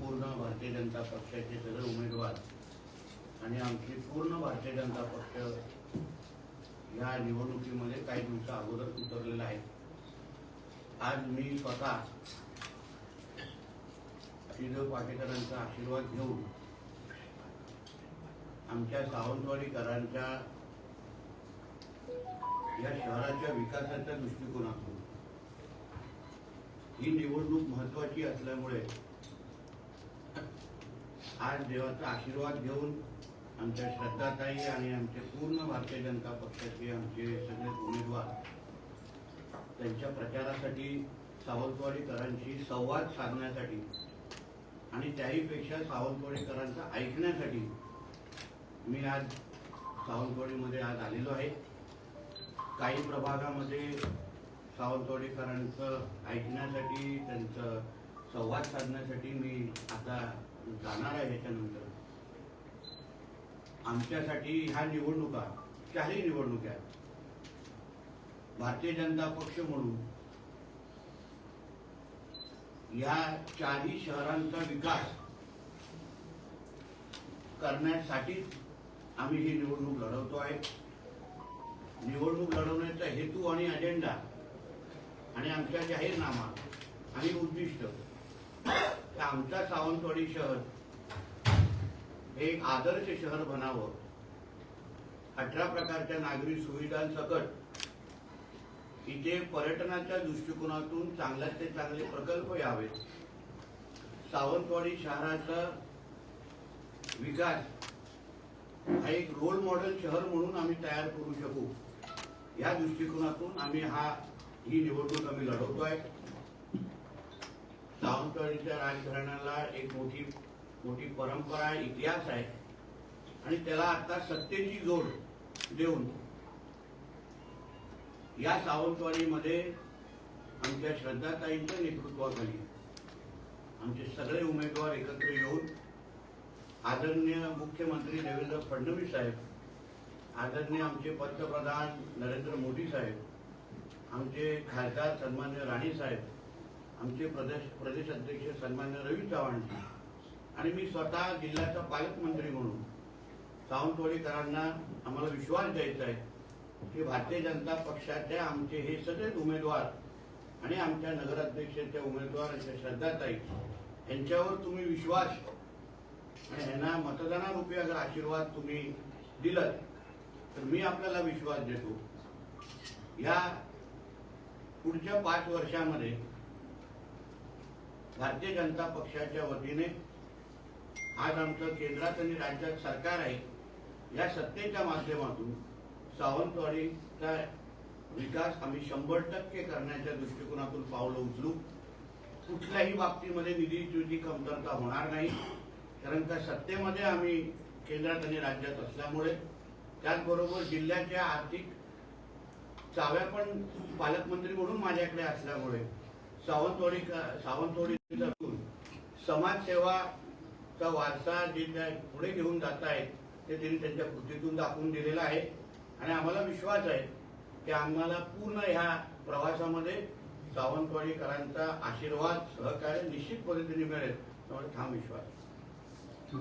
पूर्ण भारतीय जनता पक्षाचे सगळे उमेदवार आणि आमची पूर्ण भारतीय जनता पक्ष या निवडणुकीमध्ये काही दिवसा अगोदर उतरलेला आहे. आज मी स्वतः श्रीदेव पाटेकरांचा आशीर्वाद घेऊन आमच्या सावंतवाडीकरांच्या या शहराच्या विकासाच्या दृष्टिकोनातून ही निवडणूक महत्वाची असल्यामुळे आज देवाचा आशीर्वाद घेऊन आमच्या श्रद्धाताई आणि आमचे पूर्ण भारतीय जनता पक्षाचे आमचे सगळे उमेदवार त्यांच्या प्रचारासाठी सावंतवाडीकरांशी संवाद साधण्यासाठी आणि त्याहीपेक्षा सावंतवाडीकरांचं ऐकण्यासाठी मी आज सावंतवाडीमध्ये आज आलेलो आहे. काही प्रभागामध्ये सावंतवाडीकरांचं ऐकण्यासाठी त्यांचं संवाद साधण्यासाठी मी आता जाणार आहे ह्याच्यानंतर आमच्यासाठी ह्या निवडणुका चारही निवडणुका भारतीय जनता पक्ष म्हणून या चारही शहरांचा विकास करण्यासाठीच आम्ही ही निवडणूक लढवतो आहे. निवडणूक लढवण्याचा हेतू आणि अजेंडा आणि आमच्या जाहीरनामा आणि उद्दिष्ट आमचा सावंतवाडी शहर हे एक आदर्श शहर बनावं. अठरा प्रकारच्या नागरी सुविधांसकट इथे पर्यटनाच्या दृष्टिकोनातून चांगल्यात ते चांगले प्रकल्प यावेत. सावंतवाडी शहराचा विकास हा एक रोल मॉडेल शहर म्हणून आम्ही तयार करू शकू. या दृष्टिकोनातून आम्ही हा ही निवडणूक आम्ही लढवतो सावंतवाडीच्या राजघराण्याला एक मोठी मोठी परंपरा इतिहास आहे. आणि त्याला आता सत्तेची जोड देऊन या सावंतवाडीमध्ये आमच्या श्रद्धाताईंच्या नेतृत्वाखाली आमचे सगळे उमेदवार एकत्र येऊन आदरणीय मुख्यमंत्री देवेंद्र फडणवीस साहेब आदरणीय आमचे पंतप्रधान नरेंद्र मोदी साहेब आमचे खासदार सन्मान्य राणे साहेब आमचे प्रदेश प्रदेश अध्यक्ष सन्मान्य रवी चव्हाण आणि मी स्वतः जिल्ह्याचा पालकमंत्री म्हणून सावंतवाडीकरांना आम्हाला विश्वास द्यायचा आहे की भारतीय जनता पक्षाचे आमचे हे सगळेच उमेदवार आणि आमच्या नगराध्यक्षाच्या उमेदवार श्रद्धाताई यांच्यावर तुम्ही विश्वास आणि ह्यांना मतदानारूपी अगर आशीर्वाद तुम्ही दिलात तर मी आपल्याला विश्वास देतो. या पुढच्या पाच वर्षामध्ये भारतीय जनता पक्षाच्या वतीने आज आमचं केंद्रात आणि राज्यात सरकार आहे या सत्तेच्या माध्यमातून सावंतवाडीचा विकास आम्ही शंभर टक्के करण्याच्या दृष्टिकोनातून पावलं उचलू. कुठल्याही बाबतीमध्ये निधीची कमतरता होणार नाही कारण का सत्तेमध्ये आम्ही केंद्रात आणि राज्यात असल्यामुळे त्याचबरोबर जिल्ह्याच्या आर्थिक चाव्या पण पालकमंत्री म्हणून माझ्याकडे असल्यामुळे सावंतवाडी सावंतवाडीतून समाजसेवाचा वारसा जे त्या पुढे घेऊन जात आहेत ते त्यांनी त्यांच्या कृतीतून दाखवून दिलेला आहे. आणि आम्हाला विश्वास आहे की आम्हाला पूर्ण ह्या प्रवासामध्ये सावंतवाडीकरांचा आशीर्वाद सहकार्य निश्चित पद्धतीने मिळेल. त्यामुळे ठाम विश्वास.